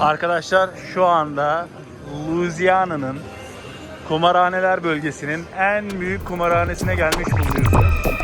Arkadaşlar şu anda Louisiana'nın kumarhaneler bölgesinin en büyük kumarhanesine gelmiş bulunuyoruz.